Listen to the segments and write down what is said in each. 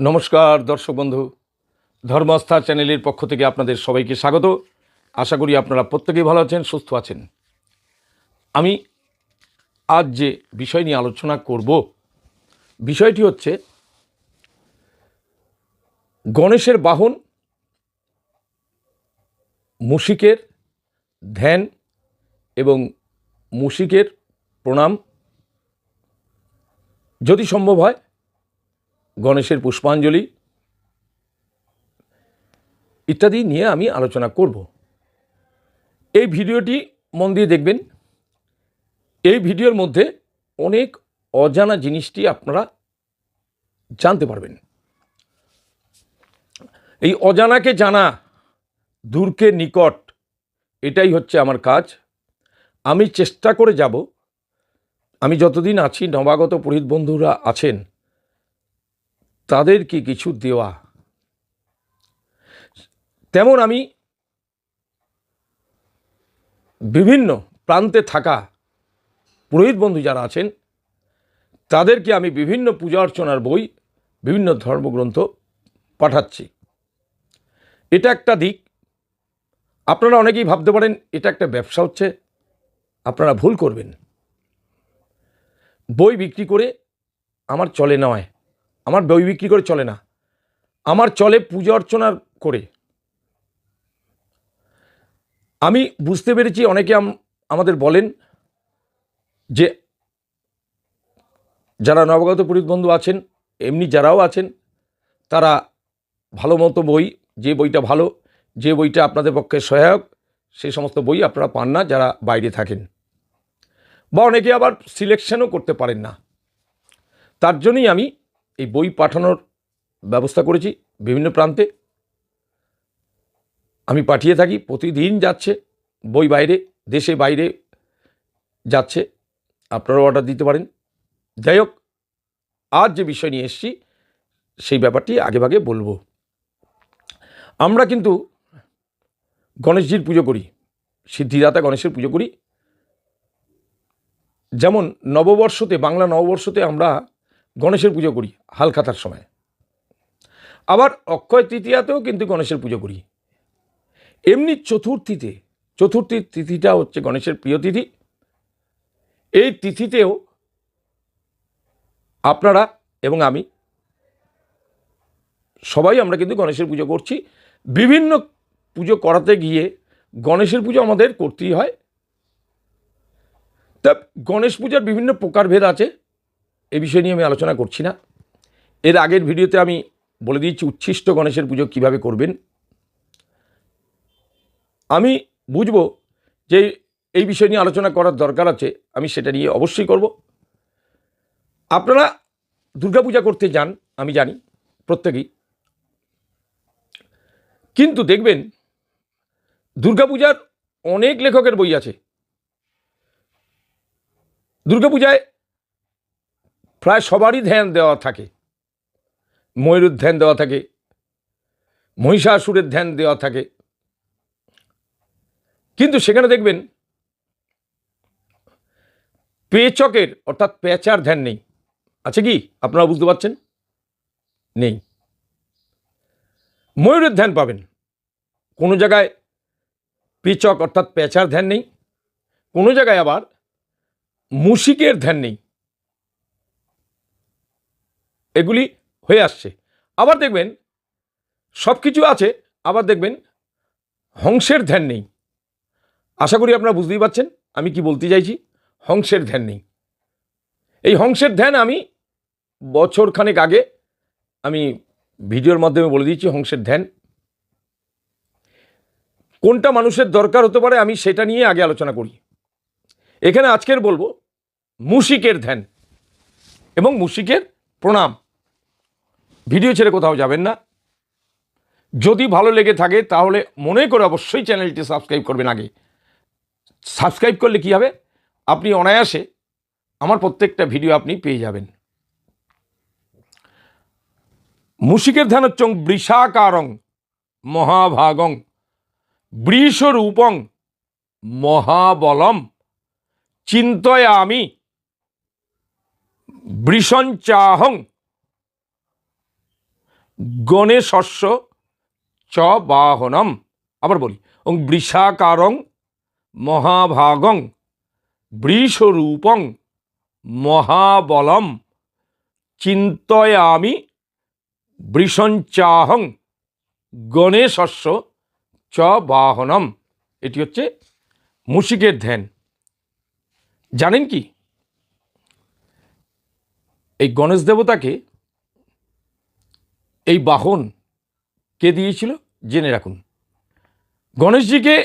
নমস্কার, দর্শক বন্ধু। ধর্মস্থা চ্যানেলের পক্ষ থেকে আপনাদের সবাইকে স্বাগত। আশা করি আপনারা প্রত্যেকেই ভালো আছেন, সুস্থ আছেন। আমি আজ যে বিষয় নিয়ে আলোচনা করব, বিষয়টি হচ্ছে গণেশের বাহন, মুশিকের ধ্যান এবং মুশিকের প্রণাম। যদি সম্ভব হয় গণেশের পুষ্পাঞ্জলি ইত্যাদি নিয়ে আমি আলোচনা করব। এই ভিডিওটি মন দিয়ে দেখবেন। এই ভিডিওর মধ্যে অনেক অজানা জিনিসটি আপনারা জানতে পারবেন। এই অজানাকে জানা দূরকে নিকট, এটাই হচ্ছে আমার কাজ। আমি চেষ্টা করে যাব। আমি যতদিন আছি, নবাগত পুরোহিত বন্ধুরা আছেন তাদেরকে কিছু দেওয়া। তেমন আমি বিভিন্ন প্রান্তে থাকা পুরোহিত বন্ধু যারা আছেন, তাদেরকে আমি বিভিন্ন পূজা অর্চনার বই, বিভিন্ন ধর্মগ্রন্থ পাঠাচ্ছি। এটা একটা দিক। আপনারা অনেকেই ভাবতে পারেন, এটা একটা ব্যবসা হচ্ছে। আপনারা ভুল করবেন। বই বিক্রি করে আমার চলে নয় আমার বই বিক্রি করে চলে না। আমার চলে পূজা অর্চনা করে। আমি বুঝতে পেরেছি, অনেকে আম- আমাদের বলেন যে যারা নবগত পুরীত বন্ধু আছেন, এমনি যারাও আছেন, তারা ভালো মতো বই, যে বইটা ভালো, যে বইটা আপনাদের পক্ষে সহায়ক সেই সমস্ত বই আপনারা পান না যারা বাইরে থাকেন। বা অনেকে আবার সিলেকশনও করতে পারেন না। তার জন্যই আমি এই বই পাঠানোর ব্যবস্থা করেছি বিভিন্ন প্রান্তে। আমি পাঠিয়ে থাকি, প্রতিদিন যাচ্ছে, বই বাইরে, দেশে বাইরে যাচ্ছে, আপনারাও অর্ডার দিতে পারেন। যাই হোক, আজ যে বিষয় নিয়ে এসেছি, সেই ব্যাপারটি আগেভাগে বলব। আমরা কিন্তু গণেশজির পুজো করি, সিদ্ধিদাতা গণেশের পুজো করি। যেমন নববর্ষতে, বাংলা নববর্ষতে আমরা গণেশের পুজো করি, হালখাতার সময়। আবার অক্ষয় তৃতীয়াতেও কিন্তু গণেশের পুজো করি। এমনি চতুর্থীতে চতুর্থীর তিথিটা হচ্ছে গণেশের প্রিয় তিথি। এই তিথিতেও আপনারা এবং আমি সবাই আমরা কিন্তু গণেশের পুজো করছি। বিভিন্ন পুজো করাতে গিয়ে গণেশের পুজো আমাদের করতেই হয়। তা গণেশ পূজার বিভিন্ন প্রকারভেদ আছে। এ বিষয় নিয়ে আমি আলোচনা করছি না। এর আগের ভিডিওতে আমি বলে দিয়েছি উচ্ছিষ্ট গণেশের পুজো কীভাবে করবেন। আমি বুঝব যে এই বিষয় নিয়ে আলোচনা করার দরকার আছে, আমি সেটা নিয়ে অবশ্যই করব। আপনারা দুর্গাপূজা করতে যান, আমি জানি, প্রত্যেকেই। কিন্তু দেখবেন, দুর্গাপূজার অনেক লেখকের বই আছে। দুর্গাপূজায় প্রায় সবারই ধ্যান দেওয়া থাকে। ময়ূরের ধ্যান দেওয়া থাকে। মহিষাসুরের ধ্যান দেওয়া থাকে। কিন্তু সেখানে দেখবেন, পেচকের, অর্থাৎ পেঁচার ধ্যান নেই। আছে কি? আপনারা বুঝতে পারছেন? নেই। ময়ূরের ধ্যান পাবেন। কোনো জায়গায় পেচক, অর্থাৎ পেঁচার ধ্যান নেই। কোনো জায়গায় আবার মুশিকের ধ্যান নেই। এগুলি হয়ে আসছে। আবার দেখবেন সব কিছু আছে, আবার দেখবেন হংসের ধ্যান নেই। আশা করি আপনারা বুঝতেই পারছেন, আমি কি বলতে চাইছি? হংসের ধ্যান নেই। এই হংসের ধ্যান আমি বছরখানেক আগে আমি ভিডিওর মাধ্যমে বলে দিয়েছি, হংসের ধ্যান। কোনটা মানুষের দরকার হতে পারে আমি সেটা নিয়ে আগে আলোচনা করি। এখানে আজকের বলব, মুশিকের ধ্যান এবং মুশিকের প্রণাম। ভিডিও ছেড়ে কোথাও যাবেন না। যদি ভালো লেগে থাকে, তাহলে মনে করে অবশ্যই চ্যানেলটি সাবস্ক্রাইব করবেন আগে। সাবস্ক্রাইব করলে কি হবে? আপনি অনায়াসে আমার প্রত্যেকটা ভিডিও আপনি পেয়ে যাবেন। মুশিকের ধ্যান হচ্ছে বৃষাকারং মহাভাগং বৃষরূপং মহাবলম চিন্তয়ামি বৃষঞ্চাহং গণেশস্য চ বাহনম। আবার বলি, ওং বৃষাকারং মহাভাগং বৃষরূপং মহাবলম চিন্তয়ামি বৃষঞ্চাহং গণেশস্য চ বাহনম। এটি হচ্ছে মুশিকের ধ্যান। জানেন কি? এই গণেশ দেবতাকে এই বাহন কে দিয়েছিল? জেনে রাখুন। গণেশজিকে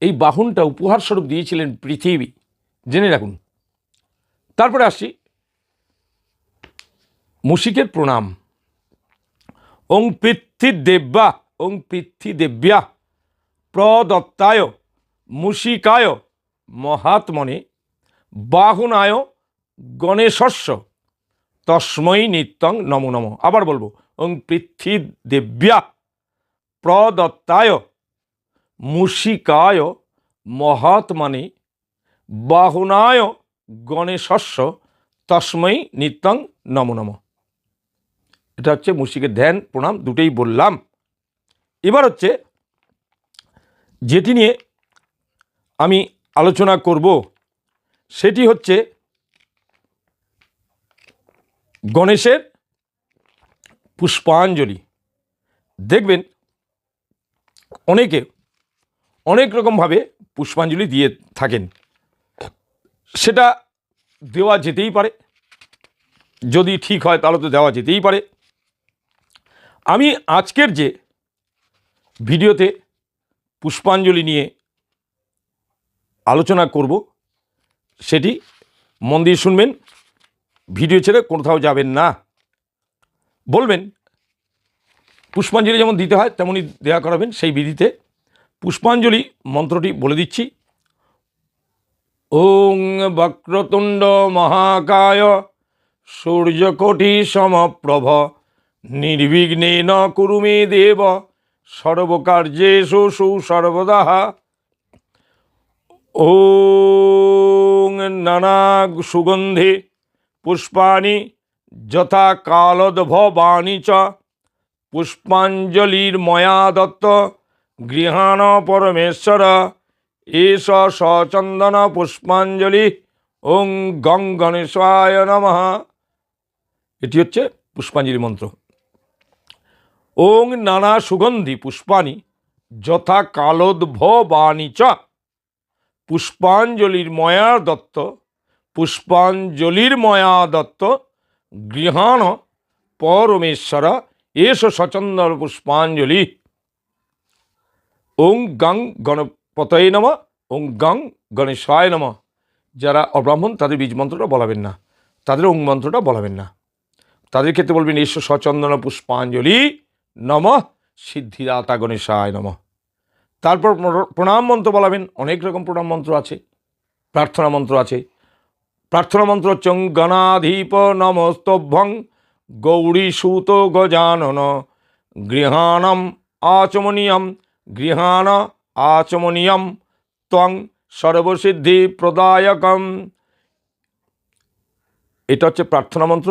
এই বাহনটা উপহার স্বরূপ দিয়েছিলেন পৃথিবী। জেনে রাখুন। তারপরে আসছি মুশিকের প্রণাম। ওং পৃথ্বীদেব্যা ওং পৃথ্বীদেব্যা প্রদত্তায় মুশিকায় মহাত্মনে বাহনায় গণেশস্য। তস্মৈ নিত্যং নমো নম। আবার বলব, ওং পৃথ্বীদেব্যা প্রদত্তায় মুশিকায় মহাত্মনে বাহনায় গণেশস্য তস্মৈ নিত্যং নমো নম। এটা হচ্ছে মুশিকের ধ্যান, প্রণাম, দুটোই বললাম। এবার হচ্ছে যেটি নিয়ে আমি আলোচনা করব, সেটি হচ্ছে গণেশের পুষ্পাঞ্জলি। দেখবেন অনেকে অনেক রকমভাবে পুষ্পাঞ্জলি দিয়ে থাকেন। সেটা দেওয়া যেতেই পারে। যদি ঠিক হয় তাহলে তো দেওয়া যেতেই পারে। আমি আজকের যে ভিডিওতে পুষ্পাঞ্জলি নিয়ে আলোচনা করব, সেটি মন দিয়ে শুনবেন। ভিডিও ছেড়ে কোথাও যাবেন না। বলবেন, পুষ্পাঞ্জলি যেমন দিতে হয়, তেমনই দেয়া করাবেন সেই বিধিতে। পুষ্পাঞ্জলি মন্ত্রটি বলে দিচ্ছি। ওং বক্রতুণ্ড মহাকায় সূর্যকোটি সমপ্রভ, নির্বিঘ্নে ন মে দেব, সর্বকার্যেষু সুসর্বদা ও নানা সুগন্ধে পুষ্পাণি যথা কালদ্ভবাণী চ পুষ্পাঞ্জলির্ময়া দত্ত গৃহাণ পরমেশ্বর এষ সচন্দন পুষ্পাঞ্জলি ওং গং গণেশায় নমঃ এটি হচ্ছে পুষ্পাঞ্জলি মন্ত্র। ওং নানা সুগন্ধি পুষ্পাণি যথা কালোদ্ভবাণী চ। পুষ্পাঞ্জলির ময়া দত্ত পুষ্পাঞ্জলির ময়া দত্ত, গৃহাণ পরমেশ্বর এস সচন্দন পুষ্পাঞ্জলি। ওং গং গণপতয়ে নম, ওং গং গণেশায় নম। যারা অব্রাহ্মণ, তাদের বীজ মন্ত্রটা বলাবেন না। তাদের ওং মন্ত্রটা বলাবেন না। তাদের ক্ষেত্রে বলবেন এস সচন্দন পুষ্পাঞ্জলি নম, সিদ্ধিদাতা গণেশায় নম। তারপর প্র- প্রণাম মন্ত্র বলাবেন, অনেক রকম প্রণাম মন্ত্র আছে, প্রার্থনা মন্ত্র আছে। প্রার্থনা মন্ত্র চং গণাধীপ নমস্তভ্যং গৌরী সুত গজানন গৃহাণম আচমনীয়ম গৃহাণ আচমনীয়ম ত্বং সর্বসিদ্ধি প্রদায়কম এটা হচ্ছে প্রার্থনা মন্ত্র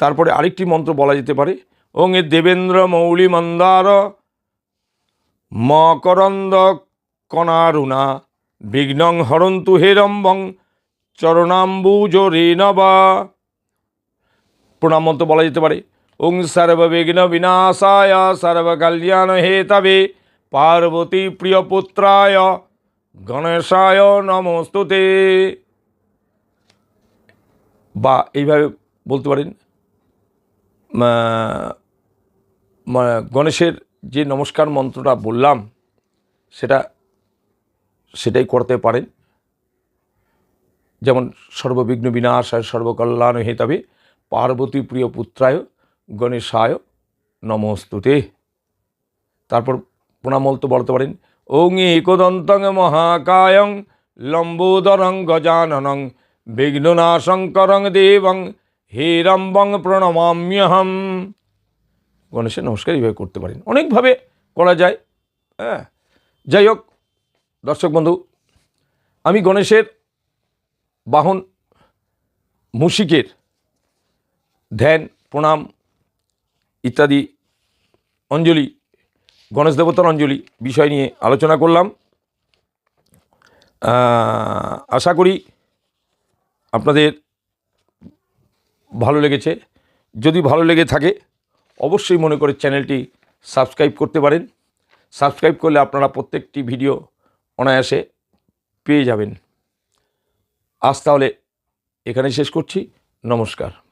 তারপরে আরেকটি মন্ত্র বলা যেতে পারে। ওং এ দেবেন্দ্র মৌলি মন্দার মকরন্দ কণারুণা বিঘ্নং হরন্তু হেরম্বং চরণাম্বুজরে নবা প্রণাম বলা যেতে পারে ওং সর্ববিঘ্ন বিনাশায় সর্বকল্যাণ হেতবে পার্বতী প্রিয় পুত্রায় গণেশায় নমস্তুতে বা এইভাবে বলতে পারেন। গণেশের যে নমস্কার মন্ত্রটা বললাম, সেটা, সেটাই করতে পারেন। যেমন সর্ববিঘ্ন বিনাশায় সর্বকল্যাণ হেতাবে পার্বতী প্রিয় পুত্রায় গণেশায় নমস্তুতে। তারপর প্রণামল তো বলতে পারেন ওং একদন্তং মহাকায়ং লম্বোদরং গজাননং বিঘ্ননাশঙ্করং দেবং হেরম্বং প্রণমাম্যহম। গণেশের নমস্কার এইভাবে করতে পারেন। অনেকভাবে করা যায় হ্যাঁ। যাই হোক, দর্শক বন্ধু, আমি গণেশের বাহন মুশিকের ধ্যান, প্রণাম ইত্যাদি অঞ্জলি, গণেশ দেবতার অঞ্জলি বিষয় নিয়ে আলোচনা করলাম। আশা করি আপনাদের ভালো লেগেছে। যদি ভালো লেগে থাকে, অবশ্যই মনে করে চ্যানেলটি সাবস্ক্রাইব করতে পারেন। সাবস্ক্রাইব করলে আপনারা প্রত্যেকটি ভিডিও অনায়াসে পেয়ে যাবেন। আজ তাহলে এখানে শেষ করছি। নমস্কার।